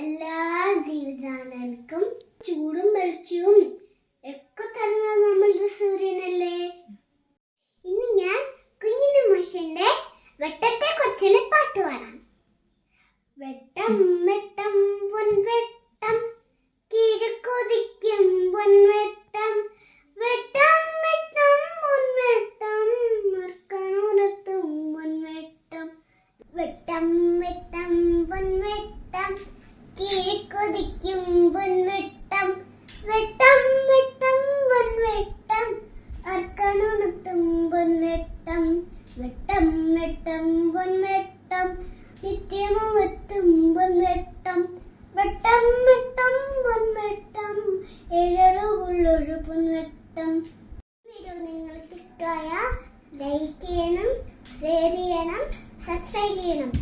എല്ലാ ജീവജാലങ്ങൾക്കും ചൂടും വെളിച്ചവും ഒക്കെ തരുന്നത് നമ്മളുടെ സൂര്യനല്ലേ? ഇനി ഞാൻ കുഞ്ഞിന് മനുഷ്യന്റെ വെട്ടത്തെ കുറിച്ചുള്ള പാട്ട് പാടാം. വെട്ടം വെട്ടം പൊൻവെട്ടം കിഴക്കൊതിക്കും പൊൻവെട്ടം. വെട്ടം വെട്ടം പൊൻവെട്ടം പൊൻവെട്ടം. വെട്ടം വെട്ടം പൊൻവെട്ടം കിഴക്കൊതിക്കും പൊൻവെട്ടം വെട്ടം വെട്ടം പൊൻവെട്ടം. അർക്കണുണത്തും പൊൻവെട്ടം വെട്ടം വെട്ടം പൊൻവെട്ടം. നിത്യമുവത്തും പൊൻവെട്ടം വെട്ടം വെട്ടം പൊൻവെട്ടം. ഏഴളുകൊള്ളൊരു പൊൻവെട്ടം. വീഡിയോ നിങ്ങൾക്ക് ഇഷ്ടമായ ലൈക്ക് ചെയ്യണം ഷെയർ ചെയ്യണം സബ്സ്ക്രൈബ് ചെയ്യണം.